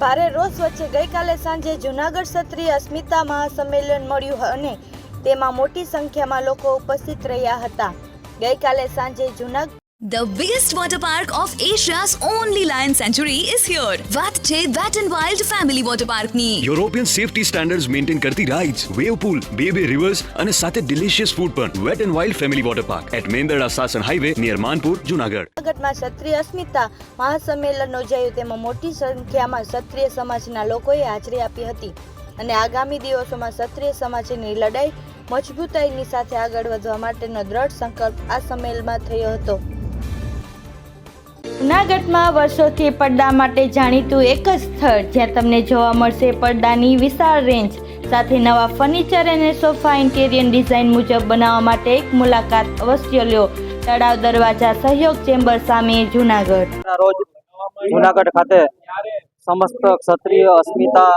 ભારે રોષ વચ્ચે ગઈકાલે સાંજે જૂનાગઢ ક્ષત્રિય અસ્મિતા મહાસંમેલન મળ્યું અને તેમાં મોટી સંખ્યામાં લોકો ઉપસ્થિત રહ્યા હતા. ગઈકાલે સાંજે Junagadh The biggest water park of Asia's only lion sanctuary is here. વાત છે Wet n Wild Family Water Park ની. યુરોપિયન સેફટી સ્ટાન્ડર્ડ્સ મેન્ટેન કરતી રાઇડ્સ વેવ પૂલ, બે બે રિવર્સ અને સાથે ડિલિશિયસ ફૂડ પણ wet and wild family Water Park at Mendarda Sasan highway near Manpur Junagadh જૂનાગઢમાં ક્ષત્રિય અસ્મિતા મહાસંમેલન યોજાયું તેમાં મોટી સંખ્યામાં ક્ષત્રિય સમાજના લોકોએ હાજરી આપી હતી અને આગામી દિવસોમાં ક્ષત્રિય સમાજની લડાઈ મજબૂતાઈની સાથે આગળ વધવા માટેનો દ્રઢ સંકલ્પ આ સંમેલનમાં થયો હતો જૂનાગઢમાં વર્ષોથી પડદા માટે જાણીતું એક જ સ્થળ જ્યાં તમને જોવા મળશે પડદાની વિશાળ રેન્જ સાથે નવા ફર્નિચર અને સોફા ઇન્ટેરિયર ડિઝાઇન મુજબ બનાવવા માટે એક મુલાકાત અવશ્ય લ્યો તળાવ દરવાજા સહયોગ ચેમ્બર સામે જૂનાગઢ. રોજ જુનાગઢ ખાતે સમસ્ત ક્ષત્રિય, અસ્મિતા,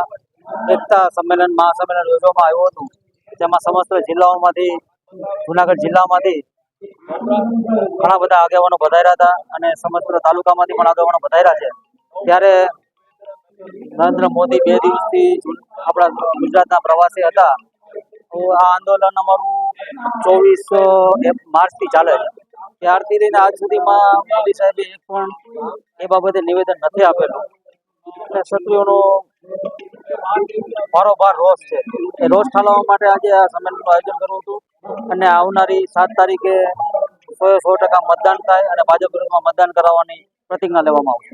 એકતા સંમેલન, મહાસંમેલન યોજવામાં આવ્યું હતું. જેમાં સમસ્ત જિલ્લાઓમાંથી, જુનાગઢ જિલ્લામાંથી ઘણા બધા આગેવાનો પધાર્યા હતા અને સમગ્ર તાલુકામાંથી પણ આગેવાનો વધાર્યા છે. ત્યારે નરેન્દ્ર મોદી બે દિવસથી આપણા ગુજરાતના પ્રવાસી હતા. તો આ આંદોલન અમારું ચોવીસ માર્ચથી ચાલે છે. ત્યારથી લઈને આજ સુધીમાં મોદી સાહેબે એક પણ એ બાબતે નિવેદન નથી આપેલું. એટલે ક્ષત્રિયોનો બારોબાર રોષ છે. એ રોષ ઠાલવવા માટે આજે આ સંમેલનનું આયોજન કરવું હતું. અને આવનારી સાત તારીખે સો સો ટકા મતદાન થાય અને ભાજપ વિરુદ્ધમાં મતદાન કરાવવાની પ્રતિજ્ઞા લેવામાં આવશે.